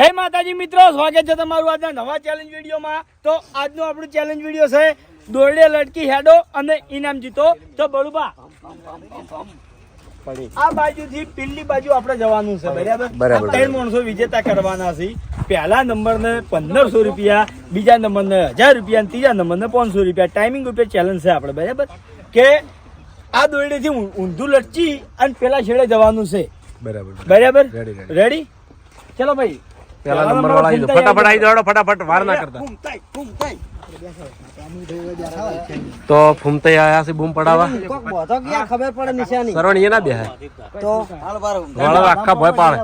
જય માતાજી મિત્રો સ્વાગત છે તમારું આજના નવા ચેલેન્જ વિડીયોમાં. તો આજનો આપણું ચેલેન્જ વીડિયો છે દોરડે લટકી હેડો અને ઇનામ જીતો. તો બળુબા આ બાજુથી પેલી બાજુ આપણે જવાનું છે બરાબર. ત્રણ માણસો વિજેતા કરવાના છે. પહેલા નંબરને પંદરસો રૂપિયા બીજા નંબરને હજાર રૂપિયા અને ત્રીજા નંબરને પાંચસો રૂપિયા. ટાઈમિંગ ઉપર ચેલેન્જ છે આપણે બરાબર? કે આ દોરડેથી ઊંધું લટકી અને પેલા છેડે જવાનું છે. બરાબર. બરાબર. રેડી ચલો ભાઈ પેલા નંબર વાળા આવી જાઓ. ફટાફટ આવી જાઓ ફટાફટ વાર ના કરતા. તો ફૂમતે આયા છે બૂમ પડાવા કોક બોધો કે આ ખબર પડે નિશાની? સરવણ એ ના બેહે તો? વળદ આખા ભય પાડે.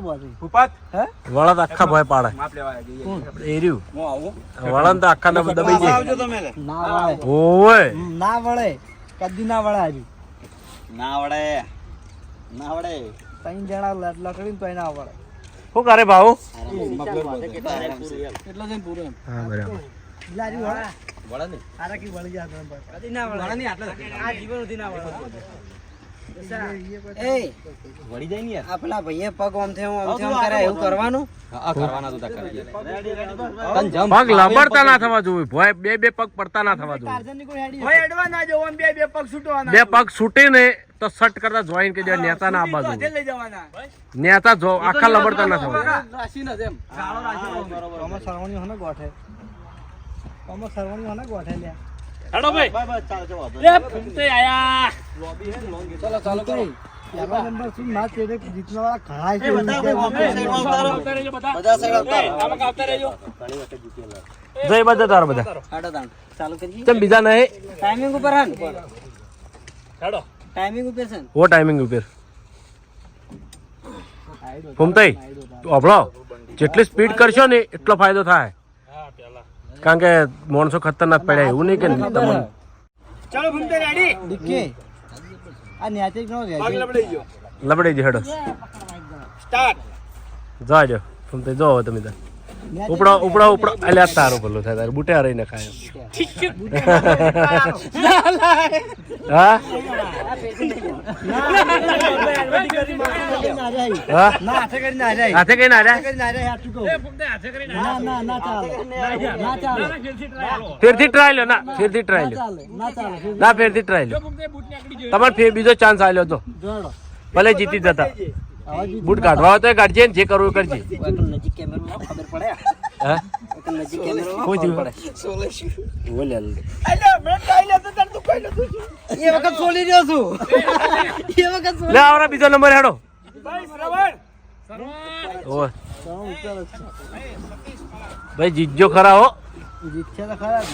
હે? વળદ આખા ભય પાડે. એ રહ્યું. વળદ તો આખા ને દબાઈ જાય. ના વળે. ઓય ના વળે. કદી ના વળે હજુ ના વડે ના વડે ત્રણ જણા લટ લકડીને તો ના વળે. શું કરે ભાવ હા બરાબર. વળે વડે ને આરા કી વળી જા તને કદી ના વળે વડે નહીં આટલે આ જીવન સુધી ના વળે એ વળી જાય ને યાર. આપલા ભઈએ પગ ઓમ થયો ઓમ થયો કરે એવું કરવાનું? આ કરવાના તો તને પગ લંબડતા ના થવા જોઈએ. ભય બે બે પગ પડતા ના થવા જોઈએ. ની ભાઈ અડવા ના જવાનું, બે બે પગ છૂટવાના. બે પગ છૂટે ને તો સટ કરતા જોઈન કે જે નેતા ના આવવા જોઈએ લઈ જવાના. નેતા જો આખા લબડતા ના થવા જોઈએ. કમર સરવણી હોને ગોઠે? કમર સરવણી હોને ગોઠે લ્યા? હેડો ભાઈ. બસ બસ ચાલ ચાલ ફૂમતે આયા. કરો એ, આમાં આવતા રહેજો. જય બધા તારા બધા. હાડો દાણ ચાલુ કરી ચમ બીજા નહીં. ટાઈમિંગ ઉપર હેડો. ટાઈમિંગ ઉપર છે ઓ ટાઈમિંગ ઉપર. ફૂમતાઈ અભળો જેટલી સ્પીડ કરશો ને એટલો ફાયદો થાય. કારણ કે માણસો ખતરનાક પડ્યા એવું નહીં કે તમને ચાલો ભૂમતે રેડી. ડિક્કી આ ન્યાચિક નો પગ રહેજે લબડાઈ ગયો. લબડી જ હેડો. સ્ટાર્ટ. જાજો ભૂમતે જો તમે તાર ઉપડો ઉપડો ઉપડો. આ તારું ભલું થાય તારું બુટે રહીને ખાય. હા હા. ના હાથે કઈ ના જાય ફેરથી ટ્રાય લો ના ફેરથી ટ્રાય લો ના ફેરથી ટ્રાય લો તમારે ફેર બીજો ચાન્સ આવ્યો તો. ભલે જીતી જતા. બૂટ કાઢવા હોય તો એ કાઢજે ને જે કરવું કરજે. નજીક કેમેરો ખબર પડે. હા? નજીક કેમેરો કોઈ થયું? અલ્યા, હમણાં કાંઈ નહોતું, તાર તું કોઈ નહોતું. એ વખત છોડી રહ્યો છું. એ વખત લે આવરા બીજો નંબર હેડો. ભાઈ, શ્રવણ. ઓય. ભાઈ જીતજો ખરા હો. જીતશે તો ખરા જ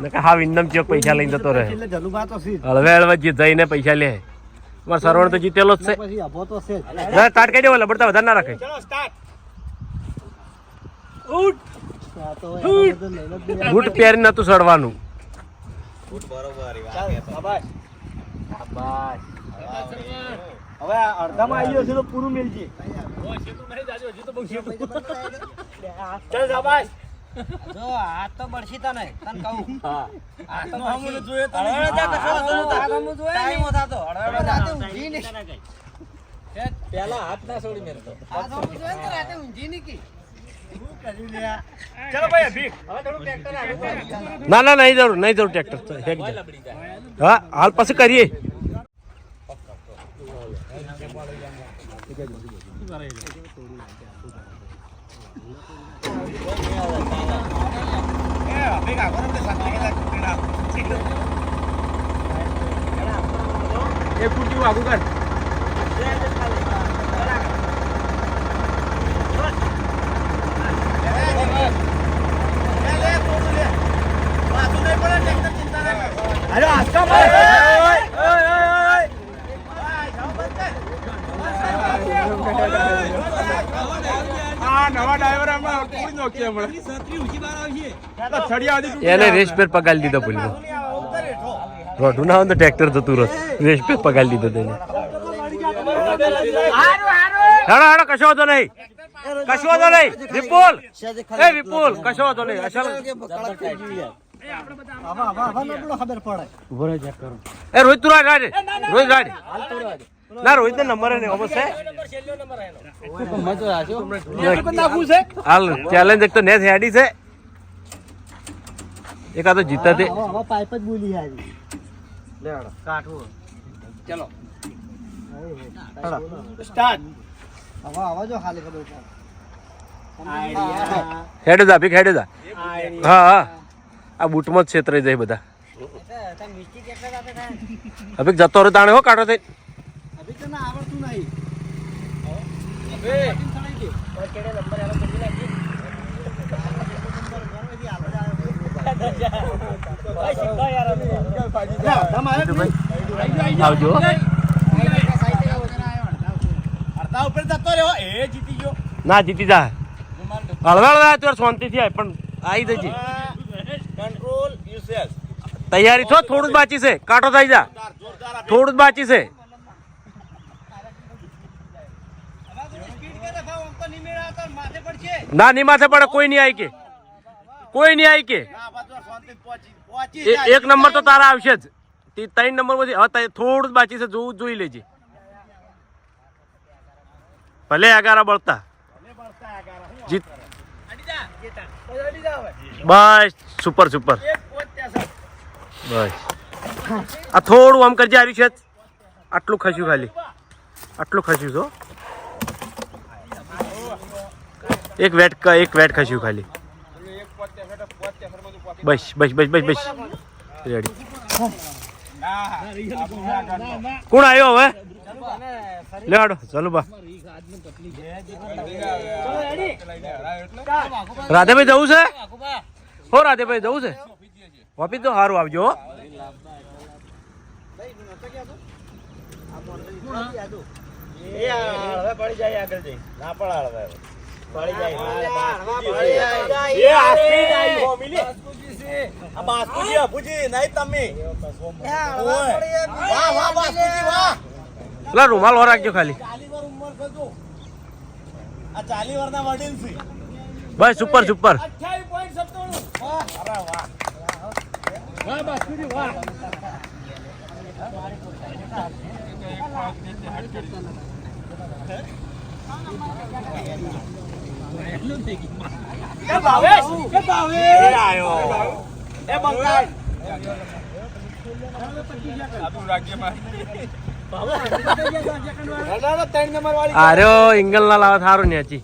ને. ને હા વિંદમ ચોક પૈસા લઈને જતો રહે. હળવે હળવે જીત જઈને પૈસા લે. મારા સરવણ તો જીતેલો જ છે. પછી અભો તો છે ના સ્ટાર્ટ કરી દેવો બળતા વધારે ના રાખે. બૂટ પહેરી નતું સડવાનું. હવે અડધામાં આવી ગયો છે તો પૂરું મેલજે. ચાલ જો હાથ તો બળશી તને તને કહું. હાથ તો હમું. જોઈએ તો હળવળ જા કશો વાંધો નતો. ટાઈમ થતો. હળવળ રાતે ઊંઘી નહીં. હાથ ના છોડી ને તો. રાતે ઊંઘી નહીં કી. ચાલો ભાઈ અભિક ના ના નહીં જરૂર નહીં જરૂર ટ્રેક્ટર હા હાલ પછી કરીએ. એક કુટી આગુ કર અરે આસ્કા ભાઈ ઓય ઓય ઓય આ નવા ડ્રાઈવર હમણાં કોઈ નોખી હમણાં તો છડિયા હતી એને રેસ પર પગાડી દીધો ભૂલી રોઢું ના હોય તો ટ્રેક્ટર જતું રસ રેસ પર પગાડી દીધો તેને હેડો હેડો કશો વાંધો નહીં કશો વાંધો નહીં વિપુલ એ વિપુલ કશો વાંધો નહીં અસલ ખબર પડે રોહિત તું રાડ રાડ રોહિત રાડ ના રોહિત નંબર ને ઓમસ છે નાખવું છે હાલ ચેલેન્જ એક તો નેસ હેડી છે. એક આ તો જીતા તે. પાઇપ જ બોલી હારી ચલો સ્ટાર્ટ હવે જો ખાલી ખબર છે હેડે જા, ભીખ હેડ જા. હા હા. આ બૂટમાં જ છેતરાઈ જાય બધા. હવે જતો રહ્યો તાણે હો કાઢો થઈ તને આવડતું નહીં. આવજો. અડધા ઉપર જતો રહ્યો એ જીતી ગયો. ના જીતી જા. હળવાળ તો શાંતિથી આય પણ આવી જજે. કંટ્રોલ તૈયારી છો થોડું જ બાકી છે. કાંટો થઈ જા. થોડું જ બાકી છે. ના ની માથે પડે કોઈ નહીં આવી કે. કોઈ નહીં આવી કે. એક નંબર તો તારા આવશે જ. તે ત્રણ નંબર પછી હવે થોડું બાકી છે જોવું જોઈ લેજે. ભલે અગારા બળતા. બસ સુપર સુપર. બસ. આ થોડું આમ કરજે આવ્યું છે. આટલું ખસ્યું ખાલી. આટલું ખસ્યું છો એક વેટ એક વેટ ખસ્યું ખાલી. બસ બસ બસ બસ બસ. રેડી કોણ આવ્યો હવે? લેવાડો ચાલો બા. રાધેભાઈ જવું છે? હો, રાધેભાઈ જવું છે? વાપી તો સારું આવજો. એ હવે પડી જાય આગળ જઈ ના પડાળ હવે. પડી જાય એ આસ્તી નહીં હોમિલી આ બાસ્કુજી અભુજી નહીં તમે. વાહ વાહ બાસ્કુજી વાહ. રૂમાલ રાખજો ખાલી. બસ સુપર સુપર વાહ વાહ bảo hết, em bảo hết. Thế này rồi. Em bằng tay. વાળી ઇંગલ ના લાવા સારું ને હજી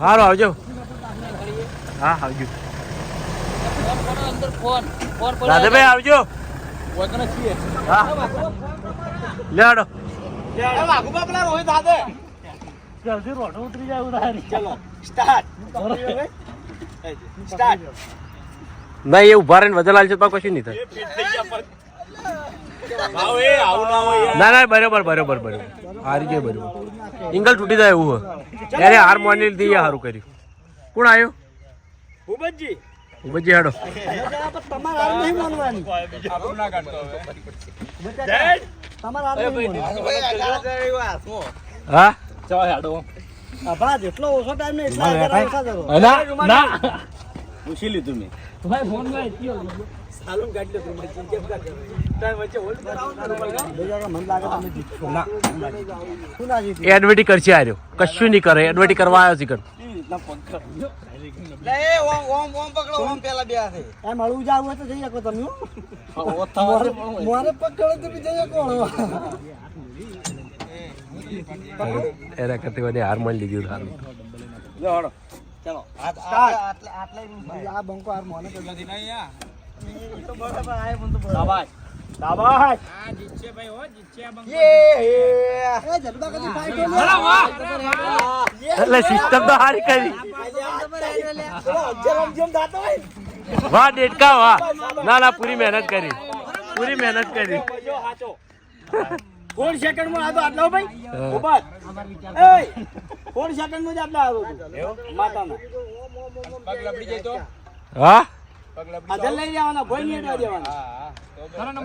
સારું આવજો હા આવજો રાધેભાઈ આવજો લેડો હાથે જલ્દી રોડ ઉતરી જાય ઉધારી ચલો સ્ટાર્ટ સ્ટાર્ટ ના એ ઊભા રહીને વજન હાલશે તો કશું નહીં થાય. ફિટ થઈ ગયા પર. ભાવ એ આવું ના ના બરોબર બરોબર બરોબર. હારી ગયો બરોબર. ઇંગલ તૂટી જાય એવું ત્યારે હાર માની લીધી એ સારું કર્યું. કોણ આવ્યો ઉબજી ઉબજી હાડો. તમારે તમારે હા આપણા જેટલો ઓછો ટાઈમ ને એટલા આગળ ઓછા કરો ના. પૂછી લીધું મેં. સાલું ગાડી લો તું મચી કેમ કાઢ તાર વચ્ચે હોલ્ડ કરાવો ને મને લાગે તમે જીતશો ના. શું ના જીતી? એડવર્ટી કરશે આર્યો કશું નહીં કરે. એડવર્ટી કરવા આવ્યો છે કર? એમ હળવું જાવ હોય તો જઈ શકો તમે મોરે- મોરે તો બી જઈ શકો. એના કરતી મને હાર મળી લીધી સારું આ બંકો હાર મોને તો શાબાશ શાબાશ એ જલબા કદી ફાઈટ એટલે સિસ્ટમ તો હારી કરી. વાહ ડેટકા વાહ. ના ના પૂરી મહેનત કરી. પૂરી મહેનત કરી. કોણ સેકન્ડમાં આતો આટલો ભાઈ. ઉપર એ કોણ સેકન્ડમાં જ આટલા આવ્યો જાય તો? હા? જલ લઈ જવાના ભોય નહીં હટવા દેવાના.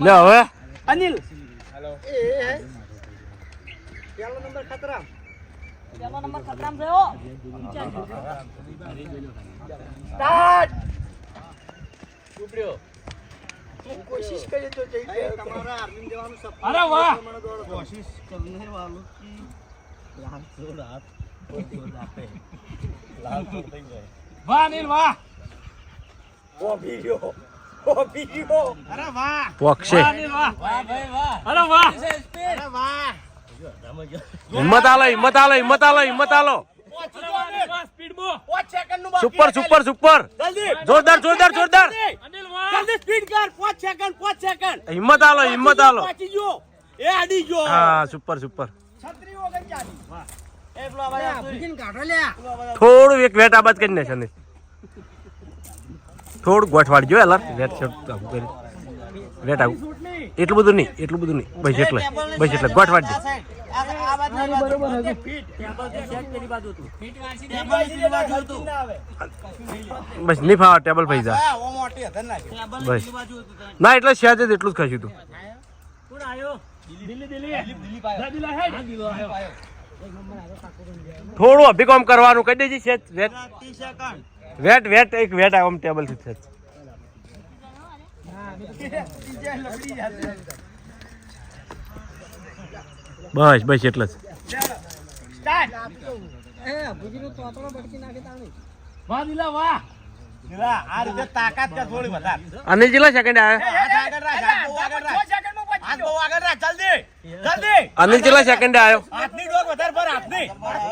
લે હવે. અનિલ. પેલો નંબર ખતરા સ્ટાર્ટ! કોશિશ કરી તો જઈ. તમારા આર્મી દેવાનું સપનું અરે વાહ! કોશિશ કરને વાલું કી? આપે લાલ ચોર થઈ જાય. વાહ નીલ વાહ! ઓભી વિડિયો ઓભી વિડિયો અરે વાહ! પોક્ષે. વાહ નીલ વાહ! અરે વાહ! અરે વાહ! હિંમત આલે હિંમત આલે હિંમત આલે હિંમત આલો. સ્પીડમાં. પાંચ સેકન્ડનું બાકી. Super super super. જલ્દી. જોરદાર જોરદાર જોરદાર. અનિલ વાહ જલ્દી સ્પીડ કર. પાંચ સેકન્ડ, પાંચ સેકન્ડ. હિંમત આલો હિંમત આલો. પાછી જો. એ આડી ગયો. હા સુપર સુપર. છત્રી વગર ચાલી. એ પેલો અવાજ આવતો કાઢો લ્યા થોડું એક વેટ આબાદ કરી નાખે ને થોડું ગોઠવાડજો એલા વેટ શબ્દ આવું કરી. વેટ આવું. એટલું બધું નહીં એટલું બધું નહીં. બસ એટલે બસ એટલે ગોઠવાડજો. આ બરોબર હતું. ટેબલની બાજુ હતું. બસ નહીં ફાવા ટેબલ પૈ જા હા, ઓ મોટી હતી બસ. ના એટલે શેજ જ એટલું જ ખાશું તું દિલ્હી દિલ્હી જા થોડું અભિગમ કરવાનું કહી દેજી સહેજ વેટ. વેટ વેટ એક વેટ આમ ટેબલથી સહેજ બસ બસ એટલે જ. વાહ દિલા વાહ દીવા, આ રીતે તાકાત કર થોડી વધારે. અનિલ જેટલા સેકન્ડ આવ્યો હાથ આગળ રાખ, આગળ રાખ. હાથ. બહુ આગળ રાખ, જલ્દી. જલ્દી. અનિલ જેટલા સેકન્ડ આવ્યો હાથની ડોક વધારે ભર, હાથની.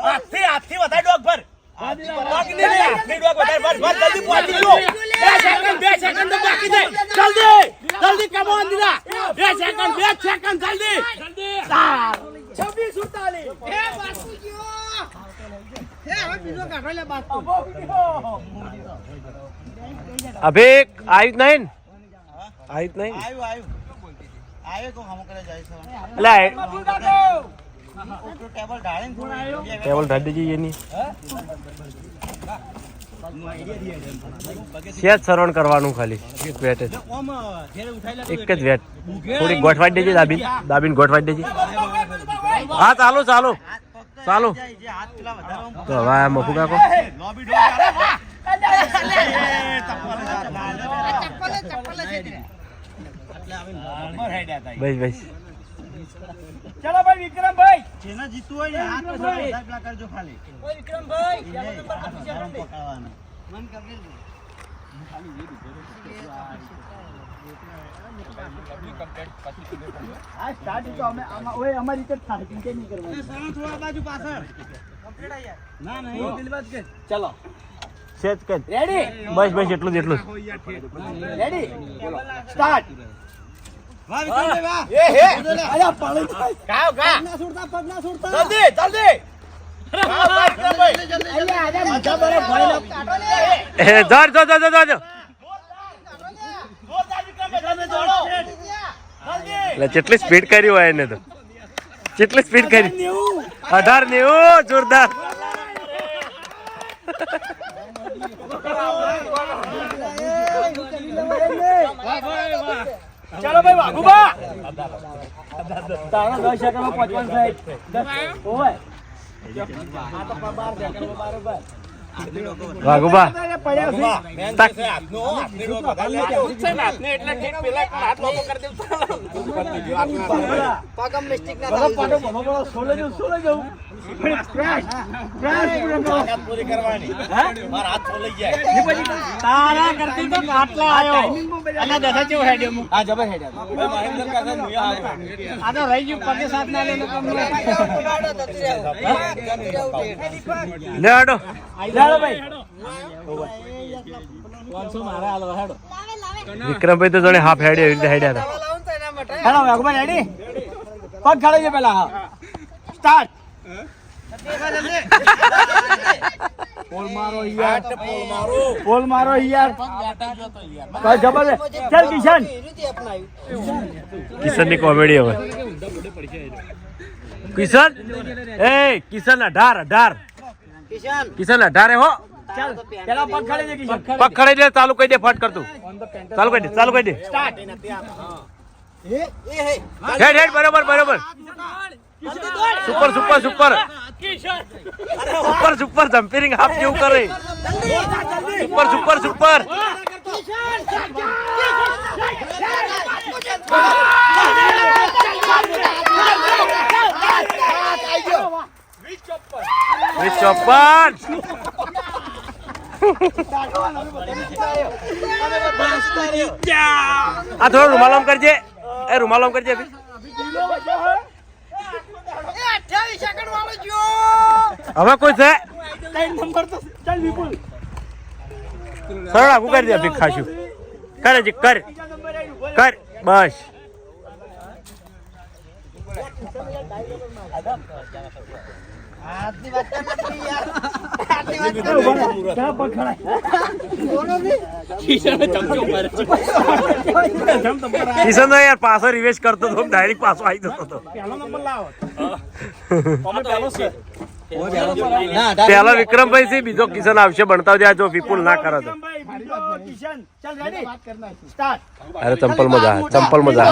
હાથથી, હાથથી વધારે ડોક ભર. ડોકની નહીં, હાથની ડોક વધારે ભર. ભર, જલ્દી પહોંચી ગયો. બે સેકન્ડ, બે સેકન્ડ તો બાકી છે. જલ્દી, જલ્દી, come on, દીવા. બે સેકન્ડ, બે સેકન્ડ, જલ્દી. જલ્દી છવ્વીસ સુડતાલીસ. અભિક આવ્યું જ નહીં? આવ્યું જ નહીં ટેબલ ઢાળી દેજે એની. સહેજ સરવણ કરવાનું ખાલી. એક વેટ જ. એક જ વેટ. થોડી ગોઠવાડી દેજે દાબીન. દાબીન ગોઠવાડી દેજે. હા ચાલો ચાલો. ચાલો. જાય જે હાથ પેલા વધારે આમ તો હવે મફુ કાકો. બસ બસ. ચલો ભાઈ વિક્રમભાઈ. જેને જીતવું હોય ને હાથ વધારે પેલા કરજો ખાલી. વિક્રમભાઈ. હાથ વધારે આમ પકડવાના. આ સ્ટાર્ટ તો અમે ઓય અમારી રીતે થાય ચિંતા નહીં કરવાની. સરળ થોડા બાજુ પાછળ. ના ના એ દિલબાજ કે ચલો. સેટ કર. રેડી બસ બસ એટલું જ એટલું રેડી સ્ટાર્ટ વાહ વિક્રમ વાહ. એ હે. અરે પાણી ગાવ ગા ના છોડતા પગ ના છોડતા જલ્દી જલ્દી. ગાવ ગા વિક્રમભાઈ અલ્યા આજે મજા પડે ભય ના એ ધર ધર ધર ધર ધર જોરદાર વિક્રમભાઈ તમે દોડો જલ્દી એટલે કેટલી સ્પીડ કરી હોય એને તો. કેટલી સ્પીડ કરી. અઢાર નેવું જોરદાર. ચાલો ભાઈ વાઘુબા તારા દસ સેકન્ડમાં પહોંચવાનું સાહેબ ઓય આ તો બાર સેકન્ડમાં બરોબર વાઘુબા તારા કરતી તો આટલા આવ્યો અને દસા જેવો હેડ્યો હું હા જબર હેડ્યો હવે મહેન્દ્ર કાકા નુયા આવ્યો. આ તો રહી ગયું પગે સાથ ના લઈને કમ લે હાડો ભાઈ. વિક્રમભાઈ તો જોડે હાફ હેડે એવી રીતે હેડ્યા હતા. હેલો વાઘુબા હેડી પગ ખાડો છે પેલા હા. સ્ટાર્ટ પોલ મારો યાર. પોલ મારો. યાર. કઈ જબરદસ્ત ચાલ કિશન. કિશનની કોમેડી હવે. કિશન? એ કિશન અઢાર અઢાર. કિશન અઢાર હો ચાલ પેલા પગ ખાડે છે કિશન પગ ખડે દે ચાલુ કરી દે ફટ કરતું ચાલુ કરી દે ચાલુ કરી દે સ્ટાર્ટ હેડ હેડ બરોબર બરોબર super super super super super jumping half જેવું કરે સુપર સુપર સુપર વીસ ચોપન આ થોડો રૂમાલ આમ કરજે. એ રૂમાલ આમ કરજે. હવે કોઈ છે? સરળ આગું કરી દે અભી ખાશું કર હજી કર. કર. બસ. કિશન તો યાર પાછો રિવેશ કરતો તો ડાયરેક્ટ પાછો આવી જતો હતો. પેલા વિક્રમભાઈ છે. બીજો. કિશન આવશે બનતા જાય જો વિપુલ ના કરે તો. કિશન. ચાલ રેડી સ્ટાર્ટ અરે ચંપલ મજા ચંપલ મજા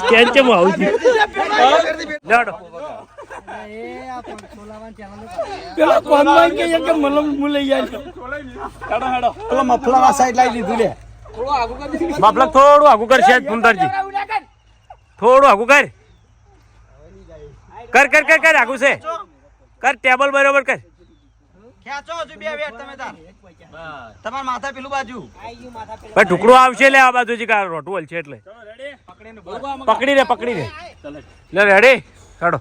સ્કેન કેમ આવું છે? લેડો પેલો કોનમાં કે કે મલમ મુ લઈ જાય હેડો હેડો. પેલો મફલાવા સાઈડ લાવી લીધું લે. બાપલા થોડું આગું કર છે સુંદરજી થોડું આગું કર. કર કર કર કર આગું છે. કર ટેબલ બરોબર કર. ખેંચો હજુ બે વેટ તમે તાર. તમારા માથા પેલું બાજુ ભાઈ ટુકડો આવશે લે આ બાજુ કાર રોટું હલ છે એટલે પકડી રે પકડી રે લે રેડી કાઢો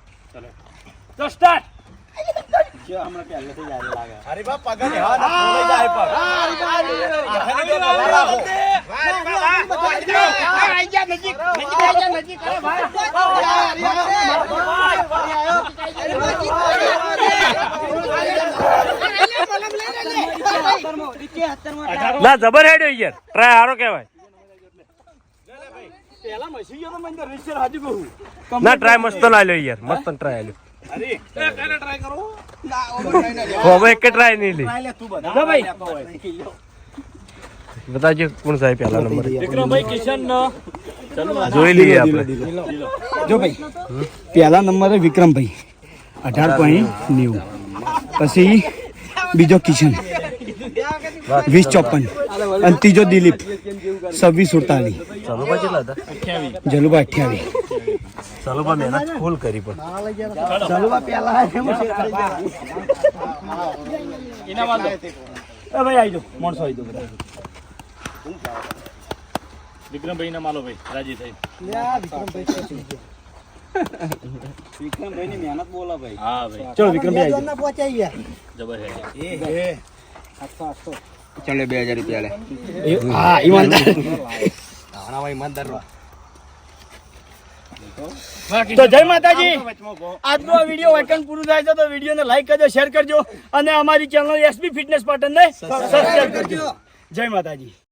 ચલો સ્ટાર્ટ ના જબર હેડ્યો યાર ટ્રાય હારો કહેવાય પેલા મસી ગયો તો મને યાર. ટ્રાય હારો કહેવાય. ના ટ્રાય મસ્ત ના લ્યો યાર. મસ્ત ટ્રાય લ્યો. હવે એક ટ્રાય નહીં લી. ના બતાજો કોણ સાહેબ પહેલા નંબર. વિક્રમભાઈ કિશન જોઈ લઈએ આપણે. જો ભાઈ. પહેલા નંબરે વિક્રમભાઈ. અઢાર પોઈન્ટ નેવું. પછી બીજો કિશન. વીસ ચોપન અને ત્રીજો દિલીપ. છવ્વીસ સુડતાલીસ. જલુભા અઠ્યાવીસ. ચાલો બા મહેનત ફૂલ કરી પણ. ભાઈ આવી દો માણસો આવી દો બધા. વિક્રમભાઈ ના માલો ભાઈ રાજી થઈ. વિક્રમભાઈ ની મહેનત બોલા ભાઈ હા ભાઈ. ચલો વિક્રમભાઈ આવી જબર હે ચાલે બે હજાર રૂપિયા લે. હા ઈમાનદાર તો જય માતાજી. આજનો આ વીડિયો વાયકન પૂરું થાય છે તો વિડીયોને લાઈક કરજો શેર કરજો અને અમારી ચેનલ એસબી ફિટનેસ પાટણને સબસ્ક્રાઈબ કરજો. જય માતાજી.